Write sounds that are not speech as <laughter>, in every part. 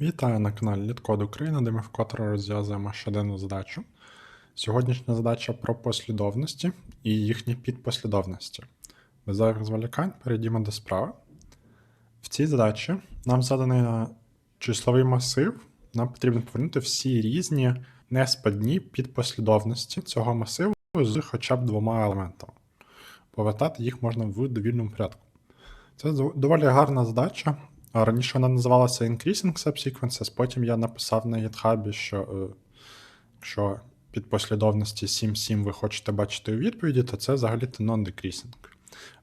Вітаю на каналі Літкод Україна, де ми вкотре розв'язуємо щоденну задачу. Сьогоднішня задача про послідовності і їхні підпослідовності. Без зайвих зволікань перейдімо до справи. В цій задачі нам заданий числовий масив, нам потрібно повернути всі різні неспадні підпослідовності цього масиву з хоча б двома елементами. Повертати їх можна в довільному порядку. Це доволі гарна задача. Раніше вона називалася Increasing Subsequences, потім я написав на GitHub, що е, якщо під послідовності 7.7 ви хочете бачити у відповіді, то це взагалі-то non-decreasing,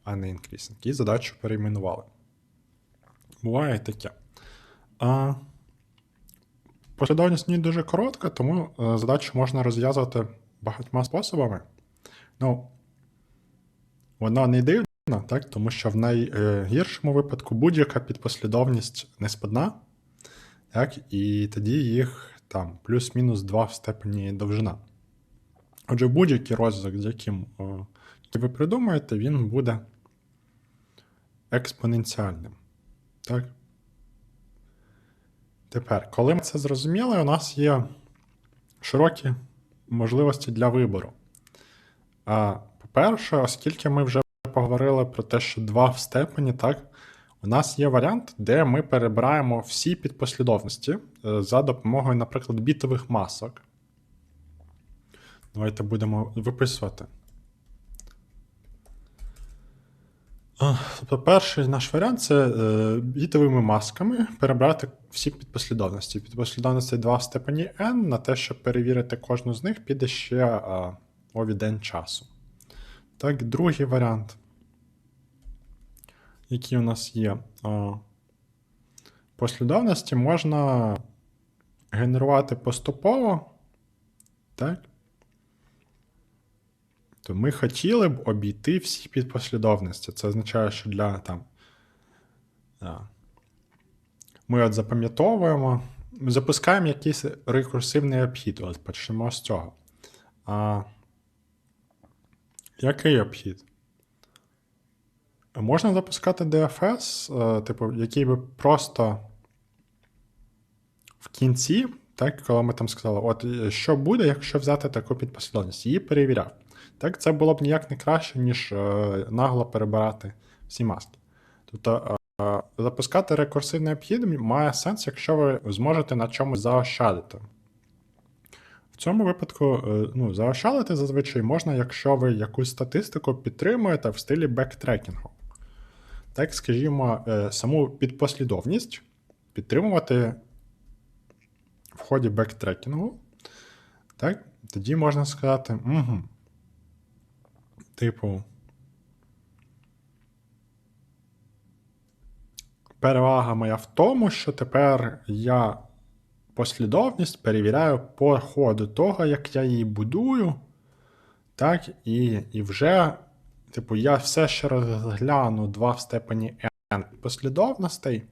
а не increasing. І задачу перейменували. Буває таке. А, Послідовність не дуже коротка, тому е, задачу можна розв'язувати багатьма способами. Ну, вона не дивна, так? тому що в найгіршому випадку будь-яка підпослідовність не спадна, так? і тоді їх там плюс-мінус 2 в степені довжина. Отже, будь-який розв'язок, з яким о, ви придумаєте, він буде експоненціальним. Так? Тепер, коли ми це зрозуміли, у нас є широкі можливості для вибору. А, По-перше, оскільки ми вже поговорили про те, що 2 в степені, так, у нас є варіант, де ми перебираємо всі підпослідовності е, за допомогою, наприклад, бітових масок. Давайте будемо виписувати. Тобто, перший наш варіант це е, бітовими масками перебрати всі підпослідовності. Підпослідовності 2 в степені n на те, щоб перевірити кожну з них, піде ще а, овід n часу. Так, другий варіант, який у нас є послідовності, можна генерувати поступово. Так? То ми хотіли б обійти всі підпослідовності. Це означає, що для там. Ми от запам'ятовуємо, запускаємо якийсь рекурсивний обхід. От почнемо з цього. А, Який обхід? Можна запускати DFS, е, типу, який би просто в кінці, так, коли ми там сказали, от е, що буде, якщо взяти таку підпослідовність, її перевіряв. Так, це було б ніяк не краще, ніж е, нагло перебирати всі маски. Тобто запускати рекурсивний обхід має сенс, якщо ви зможете на чомусь заощадити. В цьому випадку ну, заощадити зазвичай можна, якщо ви якусь статистику підтримуєте в стилі бектрекінгу. Так, скажімо, е, саму підпослідовність підтримувати в ході бектрекінгу. Так, тоді можна сказати, угу, типу, перевага моя в тому, що тепер я послідовність перевіряю по ходу того, як я її будую. Так, і і вже, типу, я все ще розгляну 2 в степені n послідовностей.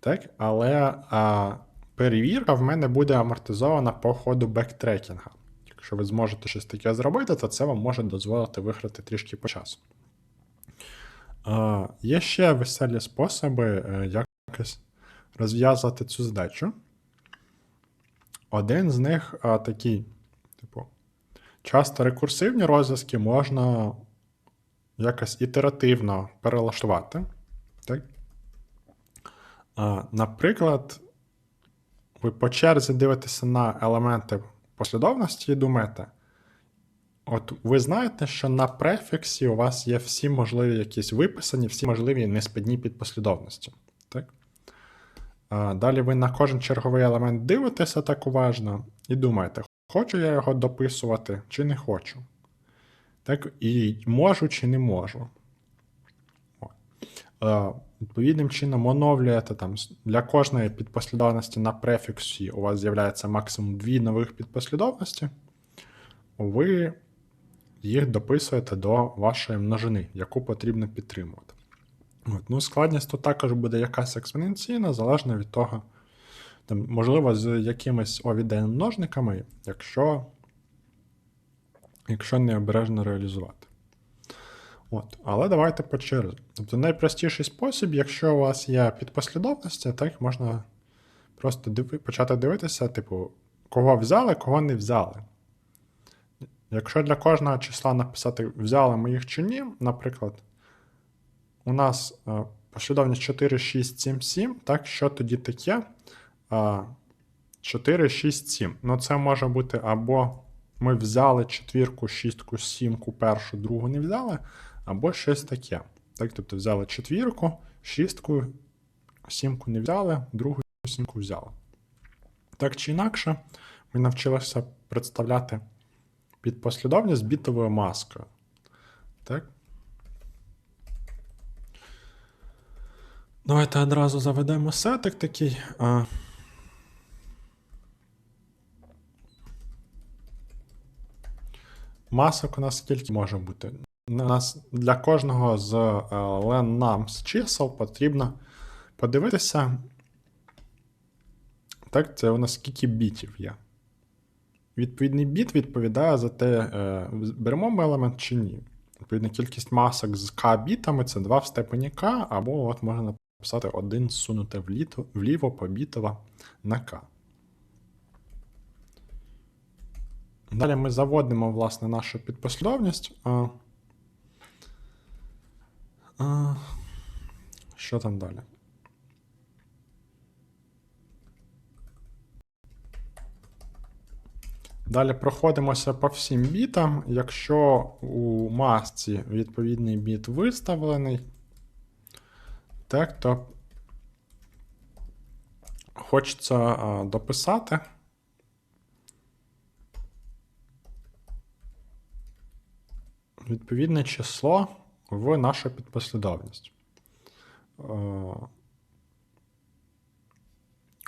Так, але а, перевірка в мене буде амортизована по ходу бектрекінга. Якщо ви зможете щось таке зробити, то це вам може дозволити виграти трішки по часу. А, Є ще веселі способи е, якось розв'язувати цю задачу. Один з них а, такий, типу, часто рекурсивні розв'язки можна якось ітеративно перелаштувати. Так? Наприклад, ви по черзі дивитеся на елементи послідовності і думаєте, от ви знаєте, що на префіксі у вас є всі можливі якісь виписані, всі можливі неспідні підпослідовності. Так? Далі ви на кожен черговий елемент дивитеся так уважно і думаєте, хочу я його дописувати чи не хочу. Так, І можу чи не можу. Відповідним чином оновлюєте там для кожної підпослідовності на префіксі у вас з'являється максимум дві нових підпослідовності. Ви їх дописуєте до вашої множини, яку потрібно підтримувати. От. Ну, Складність тут також буде якась експоненційна, залежно від того, там, можливо, з якимись ovd множниками, якщо якщо необережно реалізувати. От. Але давайте по черзі. Тобто найпростіший спосіб, якщо у вас є підпослідовності, так можна просто диви, почати дивитися, типу, кого взяли, кого не взяли. Якщо для кожного числа написати, взяли ми їх чи ні, наприклад, у нас е, послідовність 4, 6, 7, 7, так, що тоді таке? Е, 4, 6, 7. Ну, це може бути або ми взяли четвірку, шістку, сімку, першу, другу не взяли, або щось таке. Так, тобто взяли четвірку, шістку, сімку не взяли, другу сімку взяли. Так чи інакше, ми навчилися представляти підпослідовність бітовою маскою. Так? Давайте одразу заведемо сетик такий. Масок у нас скільки може бути? У нас для кожного з з чисел потрібно подивитися. Так, це у нас скільки бітів є. Відповідний біт відповідає за те, е, беремо ми елемент чи ні. Відповідна кількість масок з k бітами це 2 в степені k, або от можна написати 1 зсунуте вліво, побітова на k. Далі ми заводимо, власне, нашу підпослідовність. А, а, Що там далі? Далі проходимося по всім бітам. Якщо у масці відповідний біт виставлений, так, то хочеться дописати. Відповідне число в нашу підпослідовність. Е,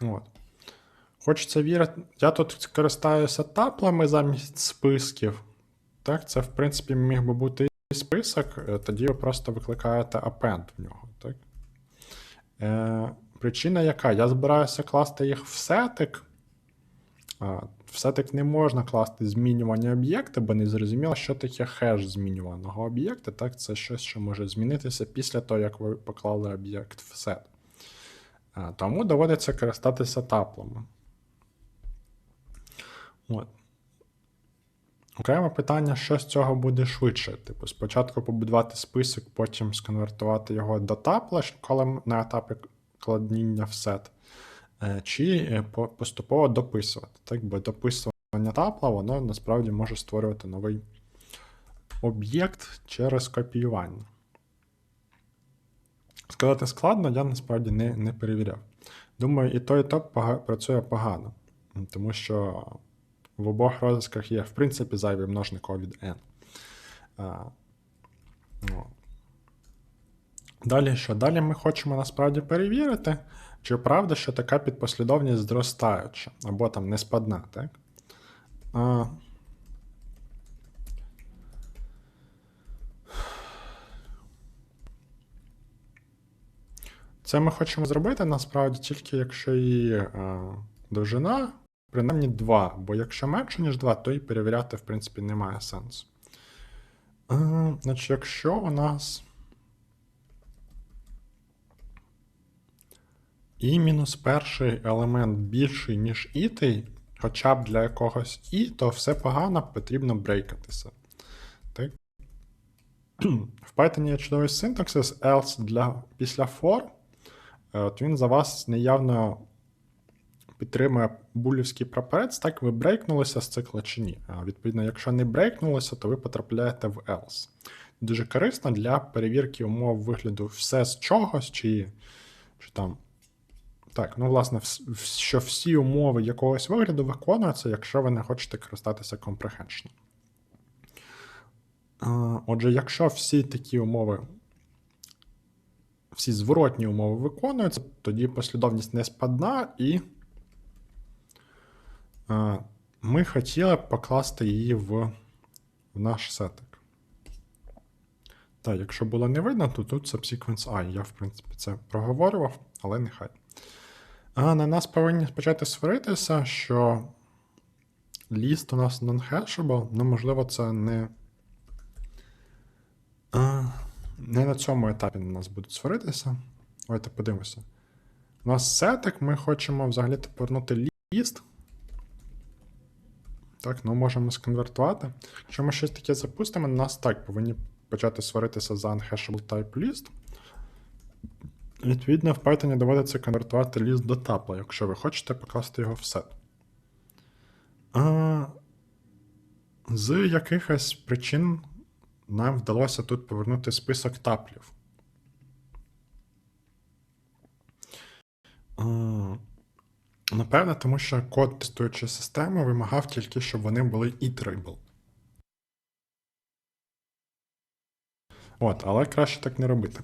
От. Хочеться вірити. Я тут користаюся таплами замість списків. Так, це, в принципі, міг би бути і список, е, тоді ви просто викликаєте append в нього. Так? Е, Причина яка? Я збираюся класти їх в сетик. А, В сетик не можна класти змінювання об'єкта, бо не зрозуміло, що таке хеш змінюваного об'єкта. Так, це щось, що може змінитися після того, як ви поклали об'єкт в сет. Тому доводиться користатися таплами. От. Окреме питання, що з цього буде швидше. Типу, спочатку побудувати список, потім сконвертувати його до тапла, коли на етапі кладіння в сет, е, чи е, поступово дописувати. Так? Бо дописування тапла, воно насправді може створювати новий об'єкт через копіювання. Сказати складно, я насправді не, не перевіряв. Думаю, і той, і то працює погано, тому що в обох розв'язках є, в принципі, зайвий множник від n. Далі що? Далі ми хочемо насправді перевірити, чи правда, що така підпослідовність зростаюча, або там неспадна, так? А, Це ми хочемо зробити насправді тільки якщо її е, довжина принаймні 2, бо якщо менше, ніж 2, то і перевіряти, в принципі, немає сенсу. Е, значить, якщо у нас і мінус перший елемент більший, ніж ітий, хоча б для якогось і, то все погано, потрібно брейкатися. Так? <clears throat> В Python є чудовий синтаксис else для, після for. Е, От він за вас неявно підтримує булівський прапорець, так ви брейкнулися з цикла чи ні. А відповідно, якщо не брейкнулося, то ви потрапляєте в else. Дуже корисно для перевірки умов вигляду все з чогось, чи, чи там. Так, ну, власне, що всі умови якогось вигляду виконуються, якщо ви не хочете користатися comprehension. Отже, якщо всі такі умови всі зворотні умови виконуються, тоді послідовність не спадна, і ми хотіли б покласти її в, в наш сетик. Так, якщо було не видно, то тут subsequence I. Я, в принципі, це проговорював, але нехай. А на нас повинні почати сваритися, що ліст у нас non-hashable, ну, можливо, це не. А, не на цьому етапі у нас будуть сваритися. Давайте подивимося. У нас сетик, ми хочемо взагалі повернути ліст. Так, ну можемо сконвертувати. Якщо ми щось таке запустимо, нас так повинні почати сваритися за unhashable type list. Відповідно, в Python доводиться конвертувати ліст до тапла, якщо ви хочете покласти його в сет. А, з якихось причин нам вдалося тут повернути список таплів. А, Напевне, тому що код тестуючої системи вимагав тільки, щоб вони були iterable. От, але краще так не робити.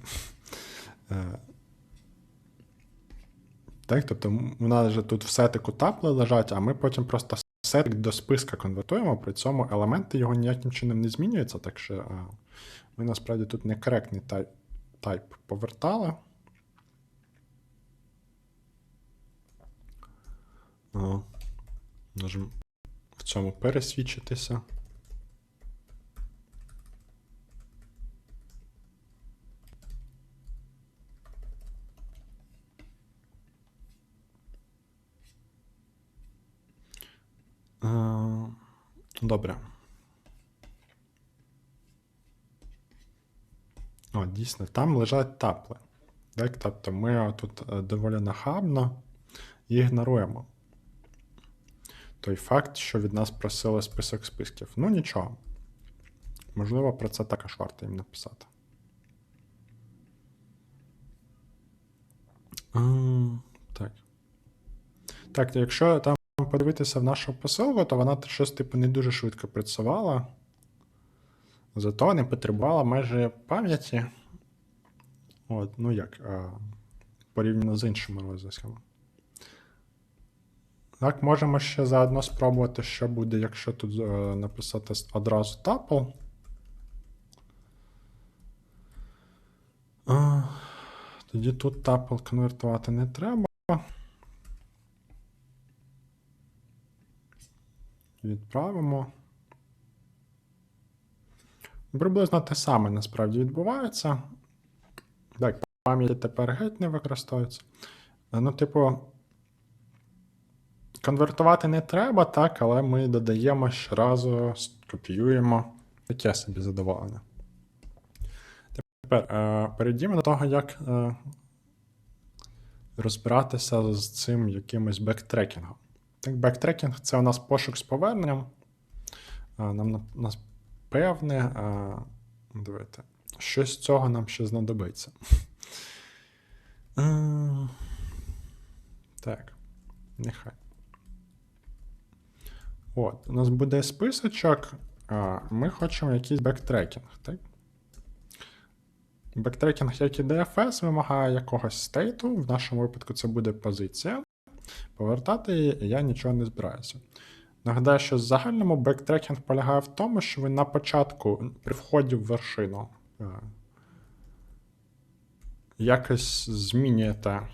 Е, Так, тобто у нас же тут в сетику тапли лежать, а ми потім просто сетик до списка конвертуємо, при цьому елементи його ніяким чином не змінюються, так що а, ми насправді тут некоректний тайп, тайп повертали. Можемо в цьому пересвідчитися. Добре. О, дійсно, там лежать тапли. Так, тобто ми тут е, доволі нахабно ігноруємо той факт, що від нас просили список списків. Ну нічого. Можливо, про це також варто їм написати. А, так. Так, якщо там подивитися в нашу посилку, то вона щось типу не дуже швидко працювала. Зато не потребувала межі пам'яті. От, ну як, порівняно з іншими розв'язками. Так, можемо ще заодно спробувати, що буде, якщо тут е, написати одразу tuple. Тоді тут tuple конвертувати не треба. Відправимо. Приблизно те саме насправді відбувається. Так, пам'яті тепер геть не використовується. Ну, типу, конвертувати не треба, так, але ми додаємо щоразу, копіюємо. Таке собі задоволення. Тепер е, перейдімо до того, як е, розбиратися з цим якимось бектрекінгом. Так, бектрекінг це у нас пошук з поверненням. Нам на- нас певне. Давайте. Щось з цього нам ще знадобиться. Так, нехай. От, у нас буде списочок. Ми хочемо якийсь бектрекінг, так? Бектрекінг, як і DFS, вимагає якогось стейту. В нашому випадку це буде позиція. Повертати я нічого не збираюся. Нагадаю, що в загальному бектрекінг полягає в тому, що ви на початку при вході в вершину е, якось змінюєте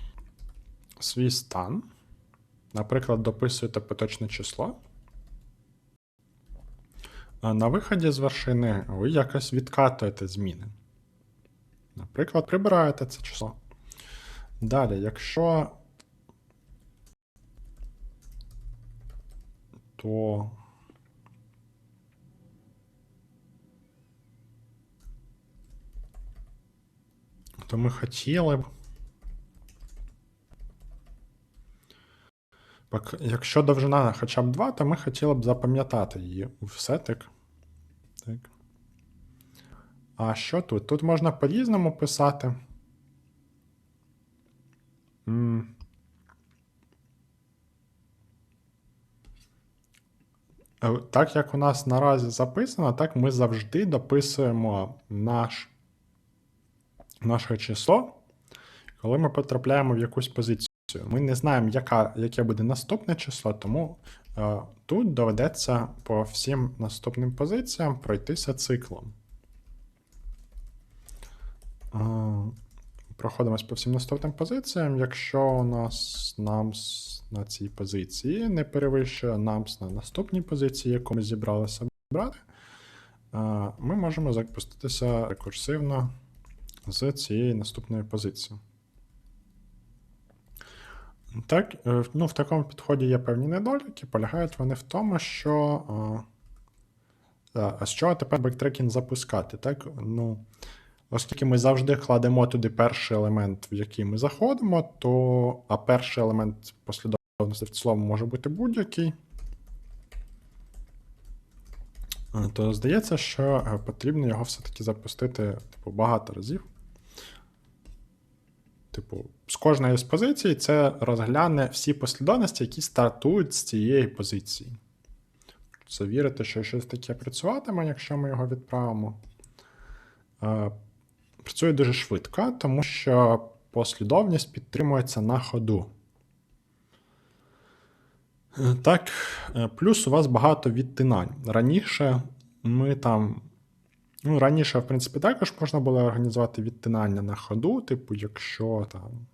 свій стан. Наприклад, дописуєте поточне число. А на виході з вершини ви якось відкатуєте зміни. Наприклад, прибираєте це число. Далі, якщо. То. То ми хотіли б. Якщо довжина хоча б 2, то ми хотіли б запам'ятати її в сетик. Так. А що тут? Тут можна по-різному писати. Так як у нас наразі записано, так ми завжди дописуємо наш, наше число, коли ми потрапляємо в якусь позицію. Ми не знаємо, яка, яке буде наступне число, тому е, тут доведеться по всім наступним позиціям пройтися циклом. Е, проходимось по всім наступним позиціям. Якщо у нас намс на цій позиції не перевищує намс на наступній позиції, яку ми зібралися брати, ми можемо запуститися рекурсивно з цієї наступної позиції. Так, е, ну, в такому підході є певні недоліки. Полягають вони в тому, що. А, а, з чого тепер бектрекінг запускати? Так? Ну, оскільки ми завжди кладемо туди перший елемент, в який ми заходимо, то а перший елемент послідовності цілому може бути будь-який. е, То здається, що е, потрібно його все-таки запустити типу, багато разів. Типу, з кожної з позицій це розгляне всі послідовності, які стартують з цієї позиції. Це вірити, що щось таке працюватиме, якщо ми його відправимо. Е, Працює дуже швидко, тому що послідовність підтримується на ходу. Так, е, плюс у вас багато відтинань. Раніше ми там. Ну, раніше, в принципі, також можна було організувати відтинання на ходу, типу, якщо там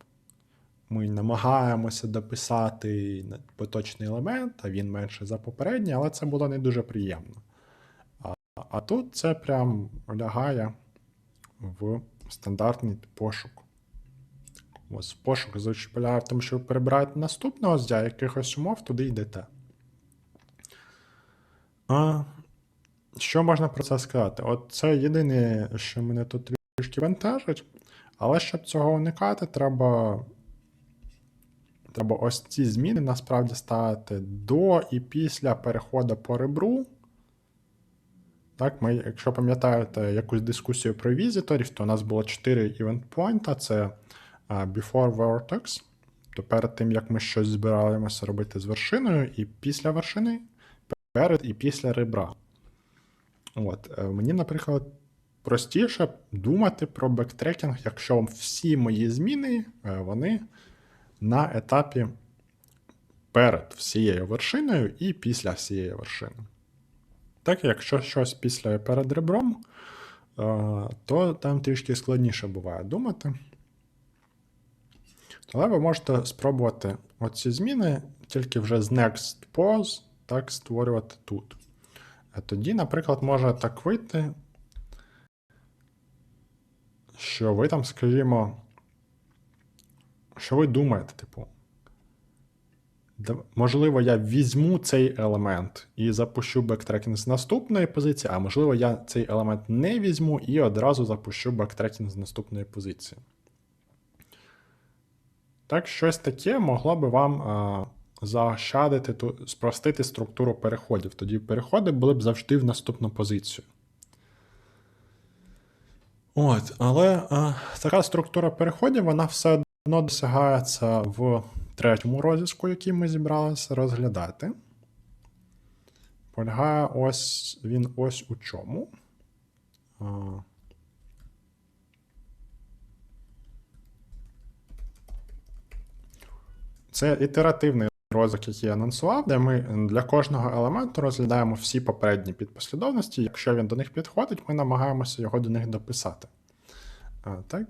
ми намагаємося дописати поточний елемент, а він менше за попередній, але це було не дуже приємно. А, а тут це прям лягає в стандартний пошук. Ось пошук зазвичай в тому, що ви наступного з якихось умов, туди йдете. А, що можна про це сказати? От це єдине, що мене тут трішки бентежить, але щоб цього уникати, треба. Треба ось ці зміни насправді ставити до і після переходу по ребру. Так, ми, якщо пам'ятаєте якусь дискусію про візиторів, то у нас було 4 event point, це before vertex, то перед тим, як ми щось збираємося робити з вершиною, і після вершини, перед і після ребра. От, е, мені, наприклад, простіше думати про бектрекінг, якщо всі мої зміни, е, вони на етапі перед всією вершиною і після всієї вершини. Так, якщо щось після перед ребром, е, то там трішки складніше буває думати. Але ви можете спробувати оці зміни тільки вже з next pause так створювати тут. А тоді, наприклад, може так вийти, що ви там, скажімо, що ви думаєте, типу, можливо, я візьму цей елемент і запущу бектрекінг з наступної позиції, а можливо, я цей елемент не візьму і одразу запущу бектрекінг з наступної позиції. Так, щось таке могло би вам а, заощадити, ту, спростити структуру переходів. Тоді переходи були б завжди в наступну позицію. От, але а, така структура переходів, вона все одно досягається в третьому розв'язку, який ми зібралися розглядати. Полягає ось він ось у чому. А, Це ітеративний розвиток, який я анонсував, де ми для кожного елементу розглядаємо всі попередні підпослідовності. Якщо він до них підходить, ми намагаємося його до них дописати. А, так?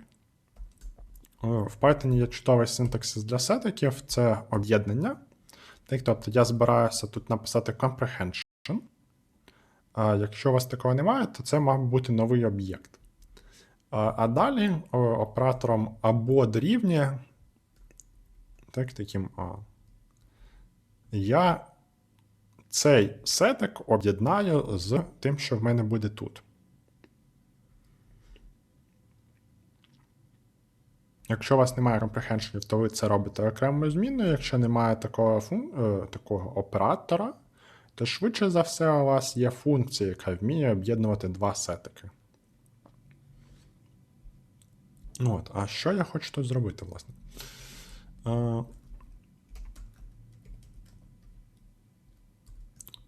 В Python є чудовий синтаксис для сетиків це об'єднання. Так, тобто я збираюся тут написати comprehension. А якщо у вас такого немає, то це мав бути новий об'єкт. А далі оператором або дорівнює так, таким А. Я цей сетик об'єднаю з тим, що в мене буде тут. Якщо у вас немає компрехеншенів, то ви це робите окремою зміною. Якщо немає такого, фун... е, такого оператора, то швидше за все у вас є функція, яка вміє об'єднувати два сетики. Ну от, а що я хочу тут зробити, власне?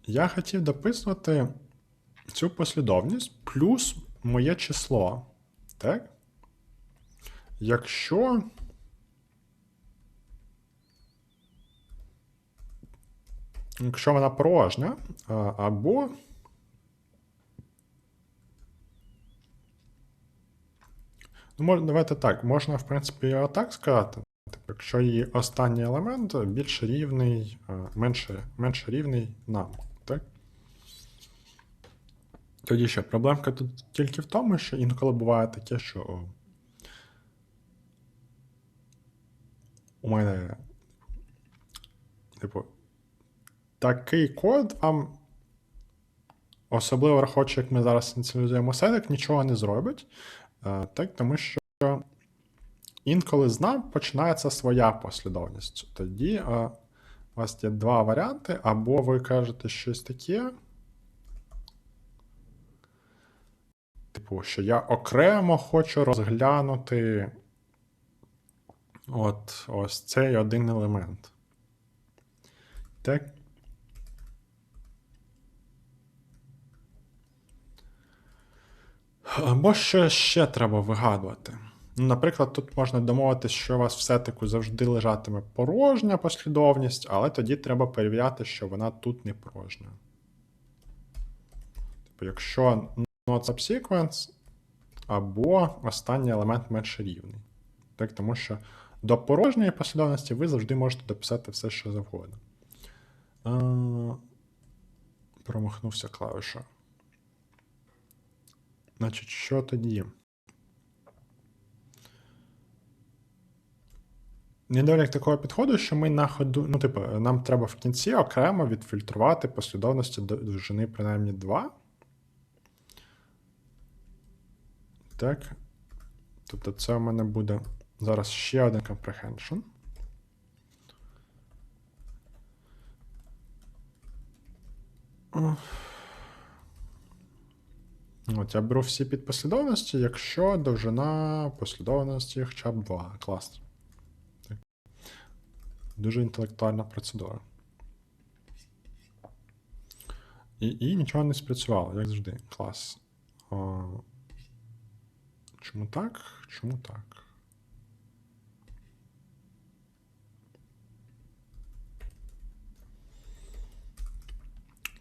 Я хотів дописувати цю послідовність плюс моє число. Так? Якщо. Якщо вона порожня, або. Ну, давайте так, можна, в принципі, і отак сказати якщо її останній елемент більш рівний, е, менше менше рівний нам. так? Тоді ще проблемка тут тільки в тому, що інколи буває таке, що у мене, типу, такий код вам. Особливо, враховуючи, як ми зараз ініціалізуємо седик, нічого не зробить. Е, так, Тому що інколи з нам починається своя послідовність. Тоді е, у вас є два варіанти, або ви кажете щось таке. Типу, що я окремо хочу розглянути от ось цей один елемент. Так. Або що ще треба вигадувати. Ну, Наприклад, тут можна домовитися, що у вас в сетику завжди лежатиме порожня послідовність, але тоді треба перевіряти, що вона тут не порожня. Типу, якщо not subsequence, або останній елемент менше рівний. Так, тому що до порожньої послідовності ви завжди можете дописати все, що завгодно. Промахнувся клавіша. Значить, що тоді? Недолік такого підходу, що ми на ходу, ну, типу, нам треба в кінці окремо відфільтрувати послідовності довжини принаймні 2. Так. Тобто це у мене буде зараз ще один comprehension. От, я беру всі підпослідовності, якщо довжина послідовності хоча б 2. Клас. Дуже інтелектуальна процедура. І, і нічого не спрацювало, як завжди. Клас. О, чому так? Чому так?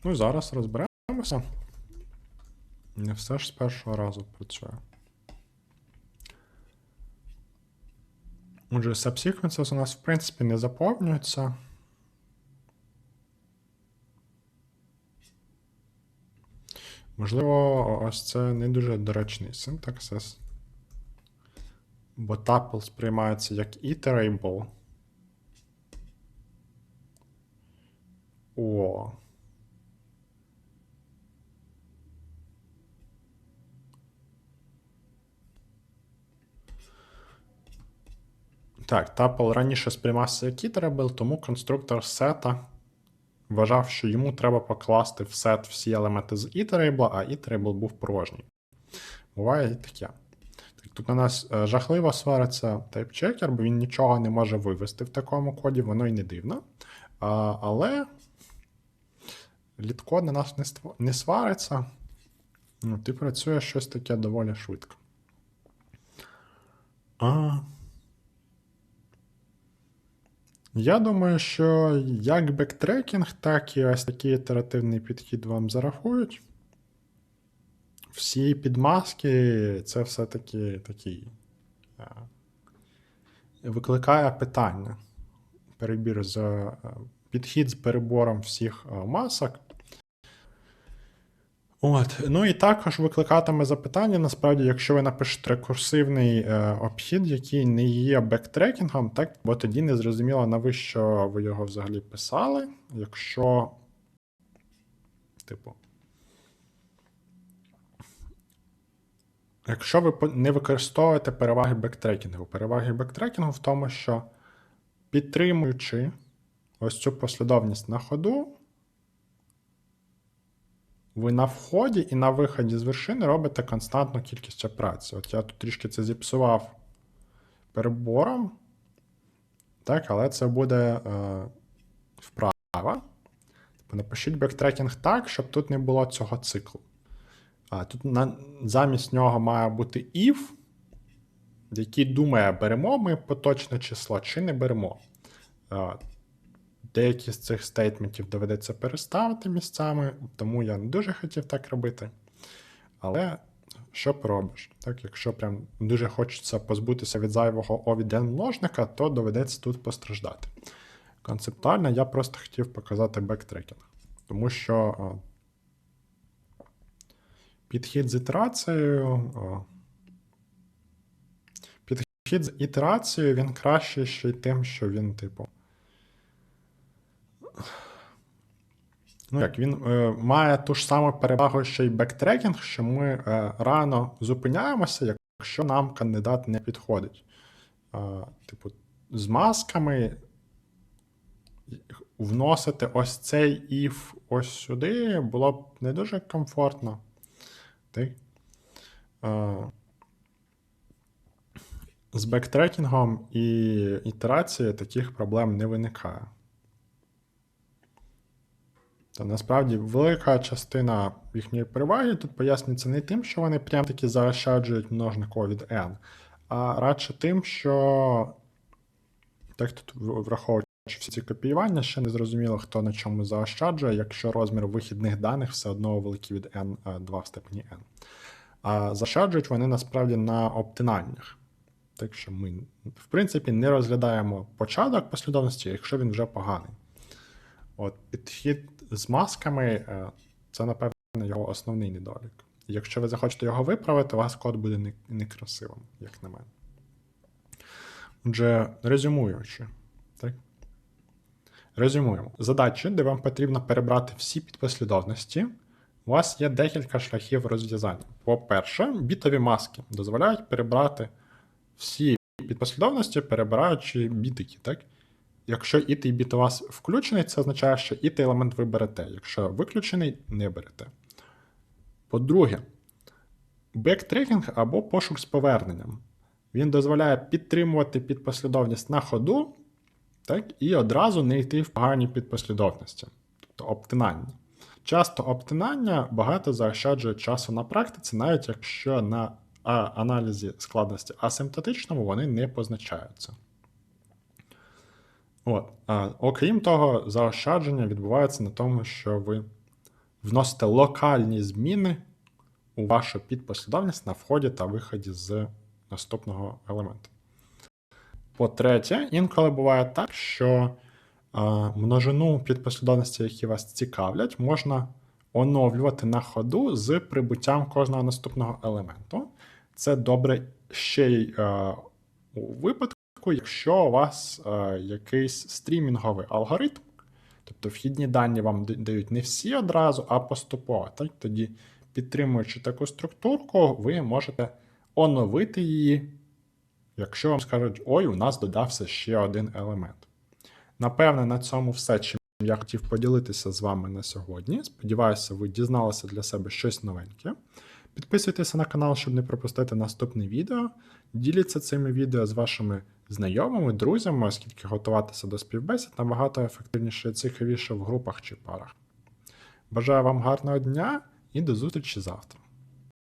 Ну і зараз розберемося. Не все ж з першого разу працює. Отже, subsequences у нас, в принципі, не заповнюються. Можливо, ось це не дуже доречний синтаксис. Бо tuple сприймається як iterable. О. Так, tuple раніше сприймався як iterable, тому конструктор сета вважав, що йому треба покласти в сет всі елементи з iterable, а iterable був порожній. Буває і таке. Так, Тут на нас е, жахливо свариться тайпчекер, бо він нічого не може вивести в такому коді, воно і не дивно. А, але літкод на нас не, ство- не свариться. Ну, ти працює щось таке доволі швидко. А, я думаю, що як бектрекінг, так і ось такий ітеративний підхід вам зарахують. Всі підмазки це все-таки такий. е, Викликає питання. Перебір з е, підхід з перебором всіх е, масок. От, ну і також викликатиме запитання, насправді, якщо ви напишете рекурсивний е, обхід, який не є бектрекінгом, так, бо тоді не зрозуміло, навіщо ви його взагалі писали, якщо, типу, якщо ви не використовуєте переваги бектрекінгу. Переваги бектрекінгу в тому, що підтримуючи ось цю послідовність на ходу, ви на вході і на виході з вершини робите константну кількість операцій. От я тут трішки це зіпсував перебором. Так, але це буде е, вправа. Типу, напишіть бектрекінг так, щоб тут не було цього циклу. А тут на, замість нього має бути if, який думає, беремо ми поточне число чи не беремо. Е, Деякі з цих стейтментів доведеться переставити місцями, тому я не дуже хотів так робити. Але що поробиш? Так, якщо прям дуже хочеться позбутися від зайвого овіден множника, то доведеться тут постраждати. Концептуально я просто хотів показати бектрекінг, тому що о, підхід з ітерацією, о, Підхід з ітерацією він кращий ще й тим, що він, типу. Ну як, він е, має ту ж саму перевагу, що й бектрекінг, що ми е, рано зупиняємося, якщо нам кандидат не підходить. Е, типу, з масками вносити ось цей if ось сюди було б не дуже комфортно. Так? Е, з бектрекінгом і ітерацією таких проблем не виникає. Та насправді велика частина їхньої переваги тут пояснюється не тим, що вони прям таки заощаджують множнику від n, а радше тим, що так тут враховуючи всі ці копіювання, ще не зрозуміло, хто на чому заощаджує, якщо розмір вихідних даних все одно великий від n 2 в степені n. А заощаджують вони насправді на оптинаннях. Так що ми, в принципі, не розглядаємо початок послідовності, якщо він вже поганий. От Підхід з масками е, це, напевно, його основний недолік. Якщо ви захочете його виправити, у вас код буде не- некрасивим, як на мене. Отже, резюмуючи, так? Резюмуємо. Задачі, де вам потрібно перебрати всі підпослідовності, у вас є декілька шляхів розв'язання. По-перше, бітові маски дозволяють перебрати всі підпослідовності, перебираючи бітики. Так? Якщо іт і у вас включений, це означає, що іт елемент ви берете. Якщо виключений, не берете. По-друге, бектрекінг або пошук з поверненням. Він дозволяє підтримувати підпослідовність на ходу, так, і одразу не йти в погані підпослідовності, тобто обтинання. Часто обтинання багато заощаджує часу на практиці, навіть якщо на аналізі складності асимптотичному вони не позначаються. От. А, окрім того, заощадження відбувається на тому, що ви вносите локальні зміни у вашу підпослідовність на вході та виході з наступного елементу. По-третє, інколи буває так, що а, множину підпослідовності, які вас цікавлять, можна оновлювати на ходу з прибуттям кожного наступного елементу. Це добре ще й е, у випадку, якщо у вас е, якийсь стрімінговий алгоритм, тобто вхідні дані вам дають не всі одразу, а поступово. Так? Тоді, підтримуючи таку структурку, ви можете оновити її, якщо вам скажуть, ой, у нас додався ще один елемент. Напевне, на цьому все, чим я хотів поділитися з вами на сьогодні. Сподіваюся, ви дізналися для себе щось новеньке. Підписуйтеся на канал, щоб не пропустити наступне відео. Діліться цими відео з вашими знайомими, друзями, оскільки готуватися до співбесід набагато ефективніше і цікавіше в групах чи парах. Бажаю вам гарного дня і до зустрічі завтра.